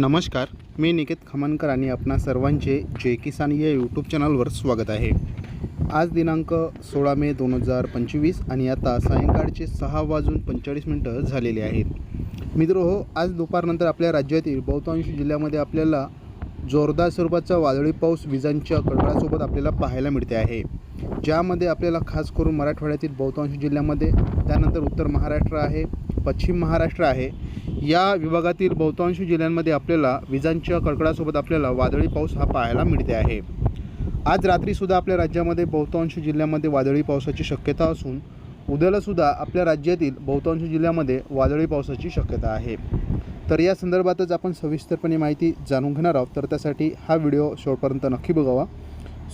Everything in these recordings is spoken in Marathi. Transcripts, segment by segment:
नमस्कार मी निकेत खमनकर आणि आपणा सर्वांचे जे किसान या यूट्यूब चॅनलवर स्वागत आहे. आज दिनांक सोळा मे दोन हजार पंचवीस आणि आता सायंकाळचे सहा वाजून पंचेचाळीस मिनटं झालेले आहेत. मित्र हो आज दुपारनंतर आपल्या राज्यातील बहुतांश जिल्ह्यामध्ये आपल्याला जोरदार स्वरूपाचा वादळी पाऊस विजांच्या कडकडासोबत आपल्याला पाहायला मिळते आहे. ज्यामध्ये आपल्याला खास करून मराठवाड्यातील बहुतांश जिल्ह्यामध्ये त्यानंतर उत्तर महाराष्ट्र आहे पश्चिम महाराष्ट्र आहे. या विभागातील बहुतांश जिल्ह्यांमध्ये आपल्याला विजांच्या कडकडासोबत आपल्याला वादळी पाऊस हा पाहायला मिळते आहे. आज रात्रीसुद्धा आपल्या राज्यामध्ये बहुतांश जिल्ह्यामध्ये वादळी पावसाची शक्यता असून उद्यालासुद्धा आपल्या राज्यातील बहुतांश जिल्ह्यामध्ये वादळी पावसाची शक्यता आहे. तर या संदर्भातच आपण सविस्तरपणे माहिती जाणून घेणार आहोत. तर त्यासाठी हा व्हिडिओ शेवटपर्यंत नक्की बघावा.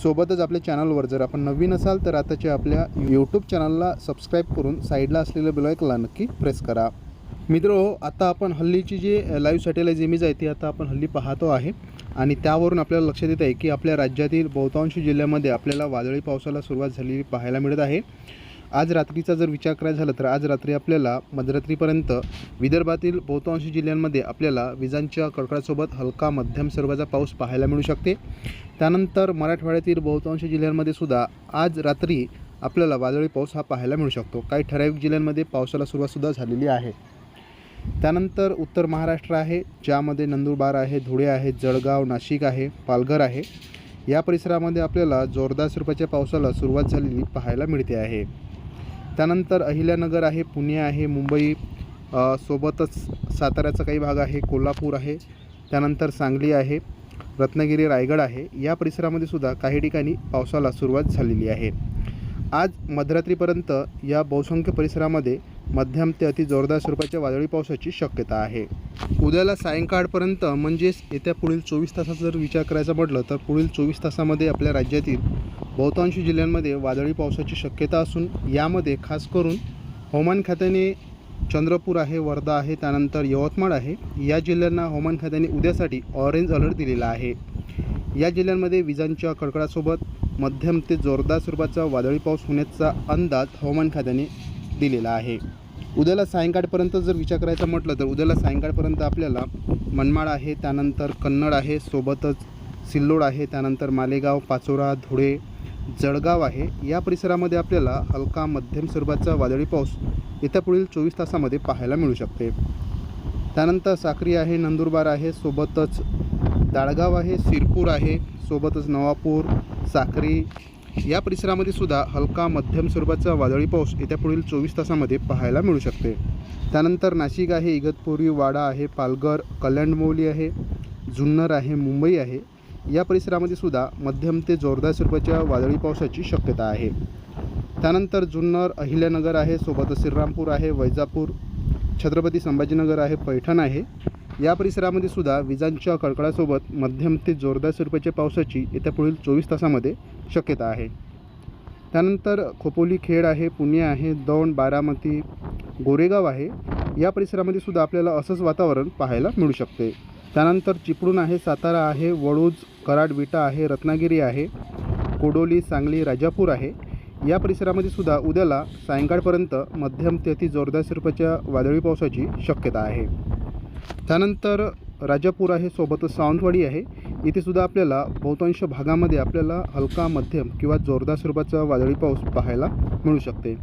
सोबतच आपल्या चॅनलवर जर आपण नवीन असाल तर आताच्या आपल्या यूट्यूब चॅनलला सबस्क्राईब करून साईडला असलेलं बेलायकला नक्की प्रेस करा. मित्र आता आपण हल्लीची जी लाईव्ह सॅटेलाईज इमेज आहे ती आता आपण हल्ली पाहतो आहे. आणि त्यावरून आपल्याला लक्षात येत आहे की आपल्या राज्यातील बहुतांश जिल्ह्यामध्ये आपल्याला वादळी पावसाला सुरुवात झालेली पाहायला मिळत आहे. आज रात्रीचा जर विचार करायचा झाला तर आज रात्री आपल्याला मध्यरात्रीपर्यंत विदर्भातील बहुतांश जिल्ह्यांमध्ये आपल्याला विजांच्या कडकडासोबत हलका मध्यम स्वरूपाचा पाऊस पाहायला मिळू शकते. त्यानंतर मराठवाड्यातील बहुतांश जिल्ह्यांमध्ये सुद्धा आज रात्री आपल्याला वादळी पाऊस हा पाहायला मिळू शकतो. काही ठराविक जिल्ह्यांमध्ये पावसाला सुरुवातसुद्धा झालेली आहे. त्यानंतर उत्तर महाराष्ट्र आहे ज्यामध्ये नंदुरबार आहे धुळे आहे जळगाव नाशिक आहे पालघर आहे. या परिसरामध्ये आपल्याला जोरदार स्वरूपाच्या पावसाला सुरुवात झालेली पाहायला मिळते आहे. त्यानंतर अहिल्यानगर आहे पुणे आहे मुंबई सोबतच साताऱ्याचा काही भाग आहे कोल्हापूर आहे त्यानंतर सांगली आहे रत्नागिरी रायगड आहे. या परिसरामध्ये सुद्धा काही ठिकाणी पावसाला सुरुवात झालेली आहे. आज मध्यरात्रीपर्यंत या बहुसंख्य परिसरामध्ये मध्यम ते अति जोरदार स्वरूपाच्या वादळी पावसाची शक्यता आहे. उद्याला सायंकाळपर्यंत म्हणजेच येत्या पुढील चोवीस तासाचा जर विचार करायचा म्हटलं तर पुढील चोवीस तासामध्ये आपल्या राज्यातील बहुतांश जिल्ह्यांमध्ये वादळी पावसाची शक्यता असून यामध्ये खास करून हवामान खात्याने चंद्रपूर आहे वर्धा आहे त्यानंतर यवतमाळ आहे. या जिल्ह्यांना हवामान खात्याने उद्यासाठी ऑरेंज अलर्ट दिलेला आहे. या जिल्ह्यांमध्ये विजांच्या कडकडासोबत मध्यम ते जोरदार स्वरूपाचा वादळी पाऊस होण्याचा अंदाज हवामान खात्याने दिलेला आहे. उद्याला सायंकाळपर्यंत जर विचार करायचा म्हटलं तर उद्याला सायंकाळपर्यंत आपल्याला मनमाड आहे त्यानंतर कन्नड आहे सोबतच सिल्लोड आहे त्यानंतर मालेगाव पाचोरा धुळे जळगाव आहे. या परिसरामध्ये आपल्याला हलका मध्यम स्वरूपाचा वादळी पाऊस येत्या पुढील चोवीस तासामध्ये पाहायला मिळू शकते. त्यानंतर साक्री आहे नंदुरबार आहे सोबतच दाळगाव आहे सिरपूर आहे सोबतच नवापूर साक्री. या परिसरामध्ये सुद्धा हलका मध्यम स्वरूपाचा वादळी पाऊस येत्या पुढील चोवीस तासामध्ये पाहायला मिळू शकते. त्यानंतर नाशिक आहे इगतपुरी वाडा आहे पालघर कल्याणमौली आहे जुन्नर आहे मुंबई आहे. या परिसरामध्ये सुद्धा मध्यम ते जोरदार स्वरूपाच्या वादळी पावसाची शक्यता आहे. त्यानंतर जुन्नर अहिल्यानगर आहे सोबतच श्रीरामपूर आहे वैजापूर छत्रपती संभाजीनगर आहे पैठण आहे. या परिसरामध्ये सुद्धा विजांच्या कडकडासोबत मध्यम ते जोरदार स्वरूपाच्या पावसाची येत्या पुढील चोवीस तासामध्ये शक्यता आहे. त्यानंतर खोपोली खेड आहे पुणे आहे दौंड बारामती गोरेगाव आहे. या परिसरामध्ये सुद्धा आपल्याला असंच वातावरण पाहायला मिळू शकते. त्यानंतर चिपळूण आहे सातारा आहे वडूज कराड विटा आहे रत्नागिरी आहे कोडोली सांगली राजापूर आहे. या परिसरामध्ये सुद्धा उद्याला सायंकाळपर्यंत मध्यम ते अति जोरदार स्वरूपाच्या वादळी पावसाची शक्यता आहे. त्यानंतर राजापूर आहे सोबतच सावंतवाडी आहे. इथे सुद्धा आपल्याला बहुतांश भागामध्ये आपल्याला हलका मध्यम किंवा जोरदार स्वरूपाचा वादळी पाऊस पाहायला मिळू शकते.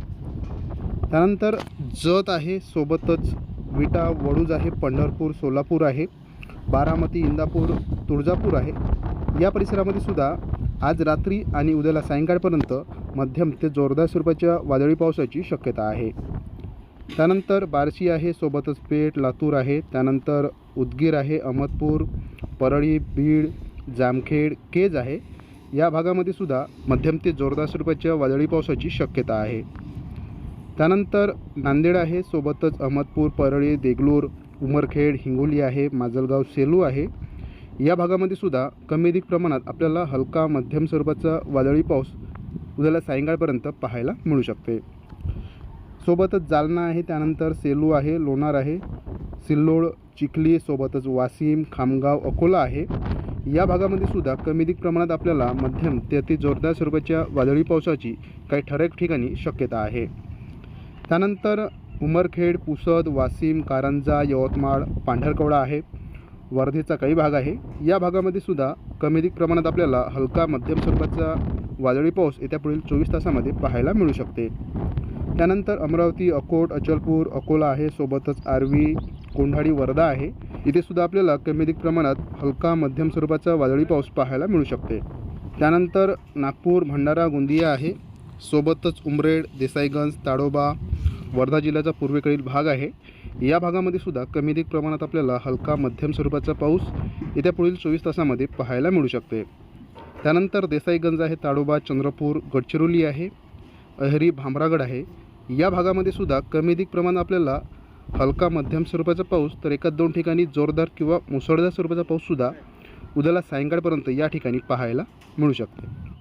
त्यानंतर जत आहे सोबतच विटा वडूज आहे पंढरपूर सोलापूर आहे. बारामती इंदापूर तुळजापूर आहे. या परिसरामध्ये सुद्धा आज रात्री आणि उद्याला सायंकाळपर्यंत मध्यम ते जोरदार स्वरूपाच्या वादळी पावसाची शक्यता आहे. त्यानंतर बार्शी आहे सोबतच पेठ लातूर आहे. त्यानंतर उदगीर आहे अहमदपूर परळी बीड जामखेड केज आहे. या भागामध्ये सुद्धा मध्यम ते जोरदार स्वरूपाच्या वादळी पावसाची शक्यता आहे. त्यानंतर नांदेड आहे सोबतच अहमदपूर परळी देगलूर उमरखेड हिंगोली आहे माजलगाव सेलू आहे. या भागामध्ये सुद्धा कमी अधिक प्रमाणात आपल्याला हलका मध्यम स्वरूपाचा वादळी पाऊस उद्याला सायंकाळपर्यंत पाहायला मिळू शकते. सोबतच जालना आहे त्यानंतर सेलू आहे लोणार आहे सिल्लोड चिखली सोबतच वाशिम खामगाव अकोला आहे. या भागामध्ये सुद्धा कमी अधिक प्रमाणात आपल्याला मध्यम ते अति जोरदार स्वरूपाच्या वादळी पावसाची काही ठराविक ठिकाणी शक्यता आहे. त्यानंतर उमरखेड पुसद वाशिम कारंजा यवतमाळ पांढरकवडा आहे. वर्धेचा काही भाग आहे. या भागामध्ये सुद्धा कमी अधिक प्रमाणात आपल्याला हलका मध्यम स्वरूपाचा वादळी पाऊस येत्या पुढील चोवीस तासामध्ये पाहायला मिळू शकते. त्यानंतर अमरावती अकोट अचलपूर अकोला आहे. सोबतच आर्वी कोंढाडी वर्धा आहे. इथे सुद्धा आपल्याला कमी अधिक प्रमाणात हलका मध्यम स्वरूपाचा वादळी पाऊस पाहायला मिळू शकते. त्यानंतर नागपूर भंडारा गोंदिया आहे. सोबतच उमरेड देसाईगंज ताडोबा वर्धा जिल्ह्याचा पूर्वेकडील भाग आहे. या भागामध्ये सुद्धा कमी अधिक प्रमाणात आपल्याला हलका मध्यम स्वरूपाचा पाऊस येत्या पुढील चोवीस तासामध्ये पाहायला मिळू शकते. त्यानंतर देसाईगंज आहे ताडोबा चंद्रपूर गडचिरोली आहे अहेरी भामरागड आहे. या भागामध्ये सुद्धा कमी अधिक प्रमाणात आपल्याला हलका मध्यम स्वरूपाचा पाऊस तर एकाच दोन ठिकाणी जोरदार किंवा मुसळधार स्वरूपाचा पाऊससुद्धा उद्याला सायंकाळपर्यंत या ठिकाणी पाहायला मिळू शकते.